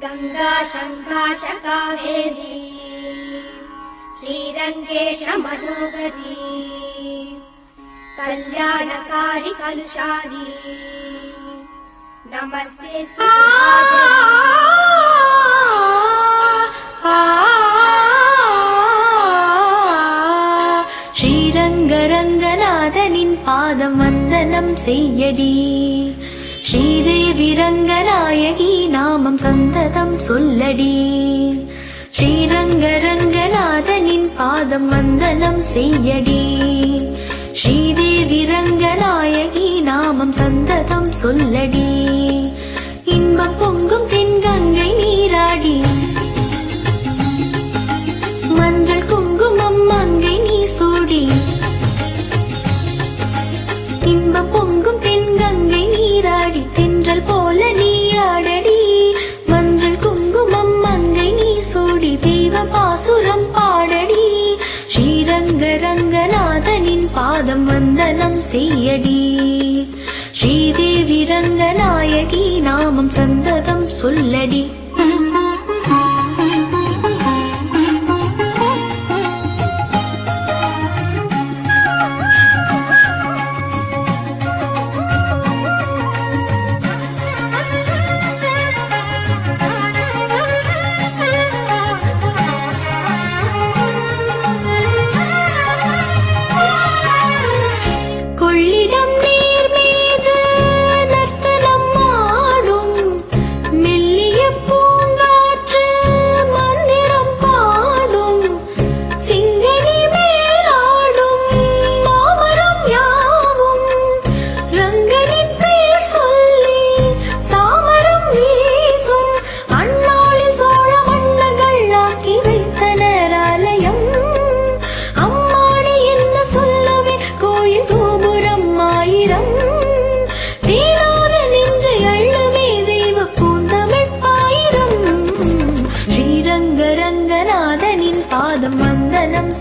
गङ्गा शङ्काश कावेरी श्रीरङ्गेशमनोपरि कल्याणकारि कलुषारी नमस्ते श्रीरङ्गरङ्गनादनिन् श्रीरङ्गरङ्गनाथनिन् पादमन्दनं सैयडी ஸ்ரீதேவி ரங்கநாயகி நாமம் சந்ததம் சொல்லடி. ஸ்ரீரங்க ரங்கநாதனின் பாதம் வந்தனம் செய்யடி. ஸ்ரீதேவி ரங்கநாயகி நாமம் சந்ததம் சொல்லடி. இன்பம் பொங்கும் தென்கங்கை நீராடி. மஞ்சள் குங்குமம் மங்கை நீ சூடி. இன்பம் பொங்கும் தென்கங்கை நீராடி தின்றல் போல நீயாடடி ஆடடி. மஞ்சள் குங்குமம் மங்கை நீ சூடி தெய்வ பாசுரம் பாடடி. ஸ்ரீரங்க ரங்கநாதனின் பாதம் வந்தனம் செய்யடி. ஸ்ரீதேவி ரங்கநாயகி நாமம் சந்ததம் சொல்லடி.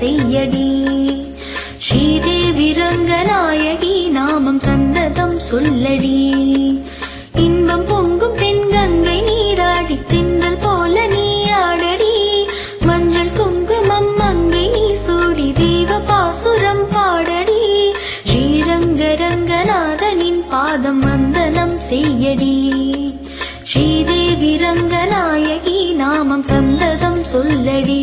செய்யடி. ஸ்ரீதேவி ரங்கநாயகி நாமம் சந்ததம் சொல்லடி. இன்பம் பொங்கும் தென்கங்கை நீராடி தின்றல் போல நீ ஆடடி. மஞ்சள் குங்குமம் மங்கை நீ சூடி தெய்வ பாசுரம் பாடடி. ஸ்ரீரங்க ரங்கநாதனின் பாதம் வந்தனம் செய்யடி. ஸ்ரீதேவி ரங்கநாயகி நாமம் சந்ததம் சொல்லடி.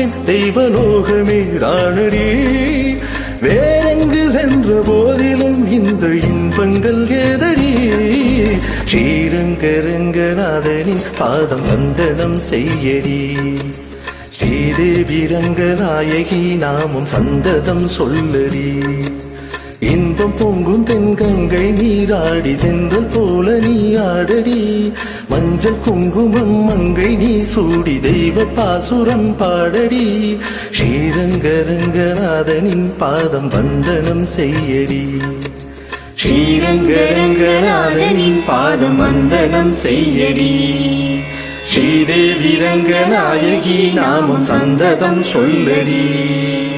கூறுவேன் தெய்வலோகமே தானடி வேறெங்கு சென்ற போதிலும் இந்த இன்பங்கள் ஏதடி ஸ்ரீரங்கரங்கநாதனின் பாதம் வந்தனம் செய்யடி. ஸ்ரீதேவி ரங்கநாயகி நாமும் சந்ததம் சொல்லடி. இன்பம் பொங்கும் தென்கங்கை நீராடி சென்றல் போல நீ ஆடடி. மஞ்சள் குங்குமம் மங்கை நீ சூடி தெய்வ பாசுரம் பாடடி. ஸ்ரீரங்கரங்கநாதனின் பாதம் வந்தனம் செய்யடி. ஸ்ரீரங்கரங்கநாதனின் பாதம் வந்தனம் செய்யடி. ஸ்ரீதேவி ரங்கநாயகி நாமம் சந்ததம் சொல்லடி.